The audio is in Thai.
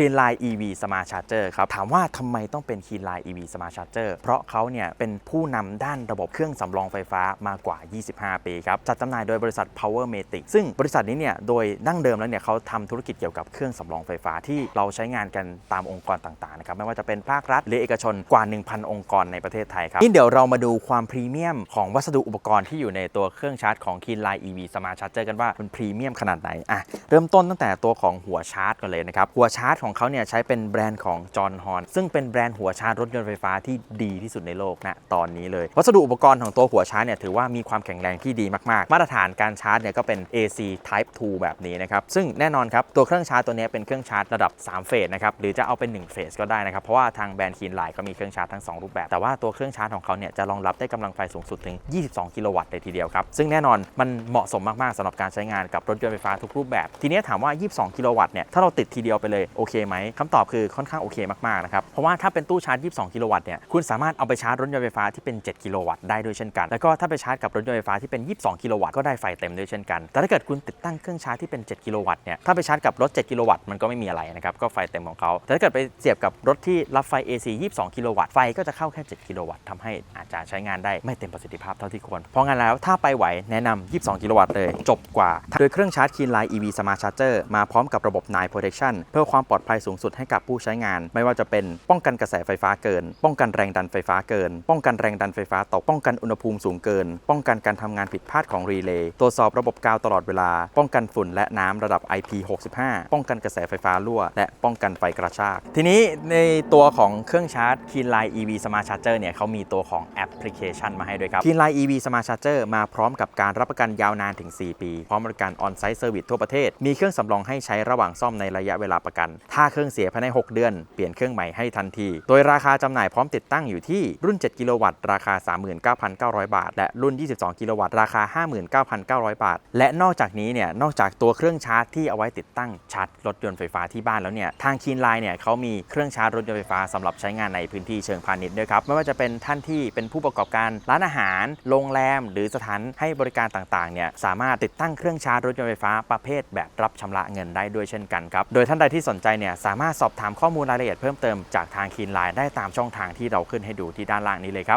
Clean Line EV Smart Charger ครับ ถามว่าทำไมต้องเป็น Clean Line EV Smart Charger เพราะเขาเนี่ยเป็นผู้นำด้านระบบเครื่องสำรองไฟฟ้ามากว่า 25 ปีครับ จัดจำหน่ายโดยบริษัท Power Matic ซึ่งบริษัทนี้เนี่ยโดยดั้งเดิมแล้วเนี่ยเขาทำธุรกิจเกี่ยวกับเครื่องสำรองไฟฟ้าที่เราใช้งานกันตามองค์กรต่างๆนะครับไม่ว่าจะเป็นภาครัฐหรือเอกชนกว่า 1,000 องค์กรในประเทศไทยครับนี่เดี๋ยวเรามาดูความพรีเมียมของวัสดุอุปกรณ์ที่อยู่ในตัวเครื่องชาร์จของ Clean Line EV Smart Charger กันว่ามันพรีเมียมขนาดไหนอะเริ่มต้นตั้งแต่ตัวของหัวชาร์จก่อนเลยนะครับหัวชาร์จของเขาเนี่ยใช้เป็นแบรนด์ของจอห์นฮอนซึ่งเป็นแบรนด์หัวชาร์จรถยนต์ไฟฟ้าที่ดีที่สุดในโลกณตอนนี้เลย วัสดุอุปกรณ์ของตัวหัวชาร์จเนี่ยถือว่ามีความแข็งแรงที่ดีมากๆ มาตรฐานการชาร์จเนี่ยก็เป็น AC Type 2 แบบนี้นะครับซึ่งแน่นอนครับตัวเครื่องชาร์จตัวนี้เป็นเครื่องชาร์จระดับ 3 เฟสนะครับหรือจะเอาเป็น 1 เฟสก็ได้นะครับเพราะว่าทางแบรนด์คีนไลน์ก็มีเครื่องชาร์จทั้ง 2 รูปแบบ แต่ว่าตัวเครื่องชาร์จของเขาเนี่ยจะรองรับได้กำลังไฟสูงสุดถึง 22 กิโลวัตต์เลยทีเดียวครับซึ่งแน่นอนมันเหมาะสมมากๆสำหรับการใช้งานกับรถยนต์ไฟฟ้าทุกรูปแบบ ทีนี้ถามว่า 22 กิโลวัตต์เนี่ยถ้าเราติดทีเดียวไปเลยโอเคไหมคำตอบคือค่อนข้างโอเคมากๆนะครับเพราะว่าถ้าเป็นตู้ชาร์จ 22 กิโลวัตต์เนี่ยคุณสามารถเอาไปชาร์จรถยนต์ไฟฟ้าที่เป็น 7 กิโลวัตต์ได้ด้วยเช่นกัน แล้วก็ถ้าไปชาร์จกับรถยนต์ไฟฟ้าที่เป็น 22 กิโลวัตต์ก็ได้ไฟเต็มด้วยเช่นกัน แต่ถ้าเกิดคุณติดตั้งเครื่องชาร์จที่เป็น 7 กิโลวัตต์เนี่ยถ้าไปชาร์จกับรถ 7 กิโลวัตต์มันก็ไม่มีอะไรนะครับก็ไฟเต็มของเขาแต่ถ้าเกิดไปเสียบกับรถที่รับไฟ AC 22 กิโลวัตต์ไฟก็จะเข้าแค่ 7 กิโลวัตต์ทำให้อาจจะใช้งานได้ไม่เต็มประสิทธิภาพเท่าที่ควรเพราะงั้นแล้วถ้าไปไหวแนะนำ22 กิโลวัตต์เลยจบกว่าโดยเครื่องชาร์จ Keen Line EV Smart Charger มาพร้อมกับระบบ Nine Protection เพื่อความปลอดภัยสูงสุดให้กับผู้ใช้งาน ไม่ว่าจะเป็นป้องกันกระแสไฟฟ้าเกิน ป้องกันแรงดันไฟฟ้าเกิน ป้องกันแรงดันไฟฟ้าตกป้องกันอุณหภูมิสูงเกิน ป้องกันการทำงานผิดพลาดของรีเลย์ตรวจสอบระบบกาวตลอดเวลา ป้องกันฝุ่นและน้ำระดับ IP65 ป้องกันกระแสไฟฟ้ารั่ว และป้องกันไฟกระชาก ทีนี้ในตัวของเครื่องชาร์จ Keen Line EV Smart Charger เนี่ยเขามีตัวของแอปพลิเคชันมาให้ด้วยครับ Keen Line EV Smart Charger มาพร้อมกับการรับประกันยาวนานถึง 4 ปี พร้อมบริการ On-Site Service ทั่วประเทศ มีเครื่องสำรองให้ใช้ระหว่างซ่อมในระยะเวลาประกันถ้าเครื่องเสียภายใน 6 เดือน เปลี่ยนเครื่องใหม่ให้ทันที โดยราคาจำหน่ายพร้อมติดตั้งอยู่ที่รุ่น 7 กิโลวัตต์ราคา 39,900 บาท และรุ่น 22 กิโลวัตต์ราคา 59,900 บาท และนอกจากนี้เนี่ย นอกจากตัวเครื่องชาร์จที่เอาไว้ติดตั้งชาร์จรถยนต์ไฟฟ้าที่บ้านแล้วเนี่ย ทางคีนไลน์เนี่ยเขามีเครื่องชาร์จรถยนต์ไฟฟ้าสำหรับใช้งานในพื้นที่เชิงพาณิชย์ด้วยครับ ไม่ว่าจะเป็นท่านที่เป็นผู้ประกอบการร้านอาหาร โรงแรม หรือสถานให้บริการต่างๆ เนี่ยสามารถติดตั้งเครื่องชาร์จรถยนต์ไฟฟ้าประเภทแบบรับชำระเงินได้ด้วยเช่นกันครับ โดยท่านใดที่สนใจเนี่ยสามารถสอบถามข้อมูลรายละเอียดเพิ่มเติมจากทางคีนไลน์ได้ตามช่องทางที่เราขึ้นให้ดูที่ด้านล่างนี้เลยครับ